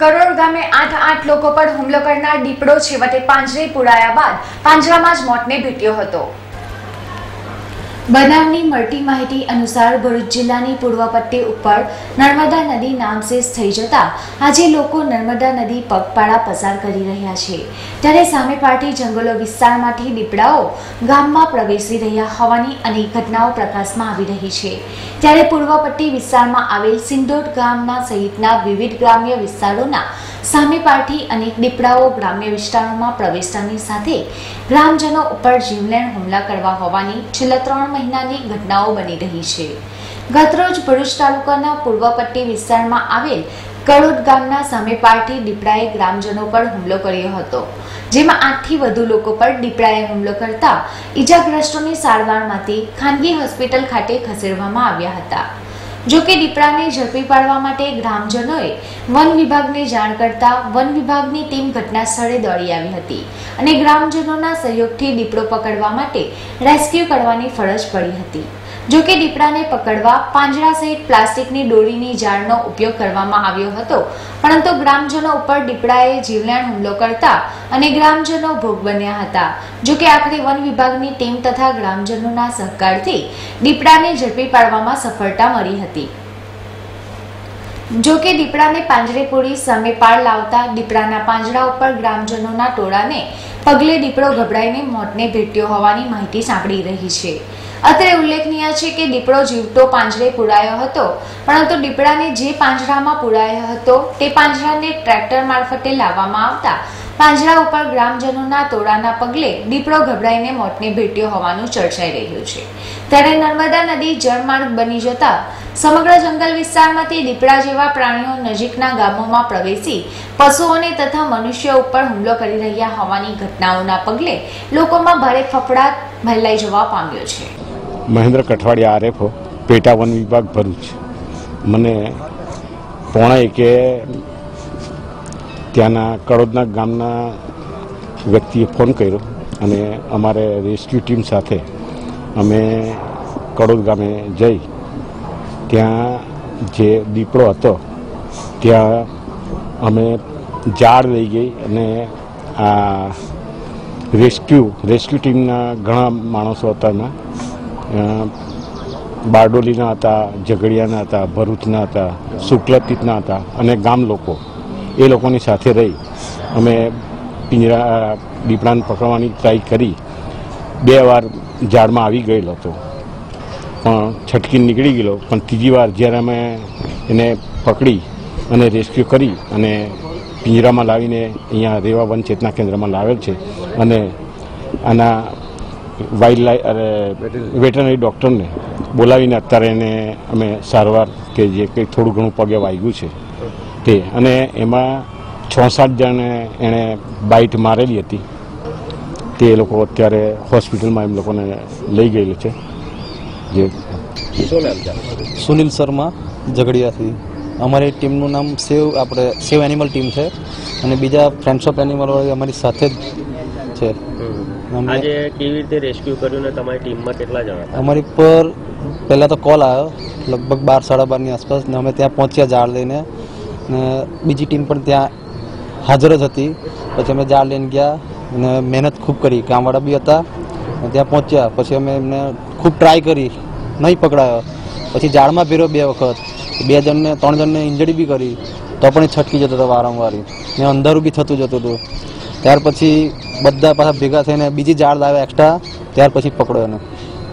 કરોડ ગામે આઠ આઠ લોકો પર હુમલો કરનાર દીપડો છેવટે પાંજરે પુરાયા બાદ પાંજરામાં જ મોતને ભેટ્યો હતો. બનાવની મળતી માહિતી અનુસાર ભરૂચ જિલ્લાની પૂર્વ પટ્ટી ઉપર નર્મદા નદી નામશેષ થઈ જતા આજે લોકો નર્મદા નદી પગપાળા પસાર કરી રહ્યા છે. ત્યારે સામે પાર્ટી જંગલો વિસ્તારમાંથી દીપડાઓ ગામમાં પ્રવેશી રહ્યા હોવાની અનેક ઘટનાઓ પ્રકાશમાં આવી રહી છે. ત્યારે પૂર્વ પટ્ટી વિસ્તારમાં આવેલ સિંદોડ ગામના સહિતના વિવિધ ગ્રામ્ય વિસ્તારોના સામે પાર્ટી અને દીપડાઓ ગ્રામ્ય વિસ્તારોમાં પ્રવેશતાની સાથે ગ્રામજનો ઉપર જીવલેણ હુમલા કરવા હોવાની છેલ્લા ત્રણ મહિનાની ઘટનાઓ બની રહી છે. ગતરોજ ભરૂચ તાલુકાના પૂર્વ પટ્ટી વિસ્તારમાં આવેલ કળોદ ગામના સામે પાર્ટી દીપડાએ ગ્રામજનો પર હુમલો કર્યો હતો, જેમાં આઠથી વધુ લોકો પર દીપડાએ હુમલો કરતા ઈજાગ્રસ્તોને સારવારમાંથી ખાનગી હોસ્પિટલ ખાતે ખસેડવામાં આવ્યા હતા. જો કે દીપડાને ઝડપી પાડવા માટે ગ્રામજનોએ વન વિભાગને જાણ કરતા વન વિભાગની ટીમ ઘટના સ્થળે દોડી આવી હતી અને ગ્રામજનોના સહયોગથી દીપડો પકડવા માટે રેસ્ક્યુ કરવાની ફરજ પડી હતી. જો કે દીપડાને પકડવા પાંજરા સહિત પ્લાસ્ટિકની દોરીની જાળનો ઉપયોગ કરવામાં આવ્યો હતો. પરંતુ ગ્રામજનો ઉપર દીપડાએ જીવલેણ હુમલો કરતા અને ગ્રામજનો ભોગ બન્યા હતા. જો કે આખરે વન વિભાગની ટીમ તથા ગ્રામજનોના સહકારથી દીપડાને ઝડપી પાડવામાં સફળતા મળી હતી. જો કે દીપડાને પાંજરે પૂરી સામે પાળ લાવતા દીપડાના પાંજરા ઉપર ગ્રામજનોના ટોળાને પગલે દીપડો ગભરાઈને મોતને ભેટ્યો હોવાની માહિતી સાંભળી રહી છે. અત્રે ઉલ્લેખનીય છે કે દીપડો જીવતો પાંજરે પુરાયો હતો, પરંતુ દીપડાને જે પાંજરામાં પુરાયો હતો, તે પાંજરાને ટ્રેક્ટર મારફતે લાવવામાં આવતા પાંજરા ઉપર ગ્રામજનોના તોડાના પગલે દીપડો ગભરાઈને મોતને ભેટ્યો હોવાનું ચર્ચાઈ રહ્યું છે. ત્યારે નર્મદા નદી જળમાર્ગ બની જતા સમગ્ર જંગલ વિસ્તારમાંથી દીપડા જેવા પ્રાણીઓ નજીકના ગામોમાં પ્રવેશી પશુઓને તથા મનુષ્યો ઉપર હુમલો કરી રહ્યા હોવાની ઘટનાઓના પગલે લોકોમાં ભારે ફફડાટ ફેલાઈ જવા પામ્યો છે. મહેન્દ્ર કઠવાડિયા આરએફઓ પેટા વન વિભાગ ભરૂચ. મને પોણા એકે ત્યાંના કડોદના ગામના વ્યક્તિએ ફોન કર્યો અને અમારે રેસ્ક્યુ ટીમ સાથે અમે કડોદ ગામે જઈ ત્યાં જે દીપડો હતો, ત્યાં અમે ઝાડ લઈ ગઈ અને આ રેસ્ક્યુ રેસ્ક્યુ ટીમના ઘણા માણસો હતા એમાં. બારડોલીના હતા, ઝઘડિયાના હતા, ભરૂચના હતા શુક્લતીતના હતા અને ગામ લોકો. એ લોકોની સાથે રહી અમે પિંજરા દીપડાને પકડવાની ટ્રાય કરી. બે વાર ઝાડમાં આવી ગયેલો હતો. પણ છટકી નીકળી ગયેલો. પણ ત્રીજી વાર જ્યારે અમે એને પકડી અને રેસ્ક્યુ કરી અને પિંજરામાં લાવીને અહીંયા રેવા વન ચેતના કેન્દ્રમાં લાવેલ છે અને આના વાઇલ્ડ લાઈફ અરે વેટરનરી ડૉક્ટરને બોલાવીને અત્યારે એને અમે સારવાર કે જે કંઈ થોડું ઘણું પગે વાગ્યું છે તે. અને એમાં છ સાત જણને એણે બાઇટ મારેલી હતી. તે લોકો અત્યારે હોસ્પિટલમાં એમ લોકોને લઈ ગયેલું છે. જે સુનિલ શર્મા ઝઘડિયાથી. અમારી ટીમનું નામ સેવ આપણે સેવ એનિમલ ટીમ છે. અને બીજા ફ્રેન્ડ્સ ઓફ એનિમલ અમારી સાથે જ છે. આજે કેવી રીતે રેસ્ક્યુ કર્યું ને તમારી ટીમમાં કેટલા જણા અમારી પર પહેલાં તો કોલ આવ્યો લગભગ બાર સાડા બારની આસપાસ ને અમે ત્યાં પહોંચ્યા ઝાડ લઈને. ને બીજી ટીમ પણ ત્યાં હાજર જ હતી. પછી અમે ઝાડ લઈને ગયા અને મહેનત ખૂબ કરી. કામવાળા બી હતા અને ત્યાં પહોંચ્યા. પછી અમે એમને ખૂબ ટ્રાય કરી નહીં પકડાયો. પછી ઝાડમાં ફેર્યો બે વખત. બે જણને ત્રણ જણને ઇન્જરી બી કરી. તો પણ એ છટકી જતો હતો વારંવાર. ને અંધારું બી થતું જતું હતું. ત્યાર પછી બધા પાછા ભેગા થઈને બીજી ઝાડ લાવ્યા એક્સ્ટ્રા ત્યાર પછી પકડો એને.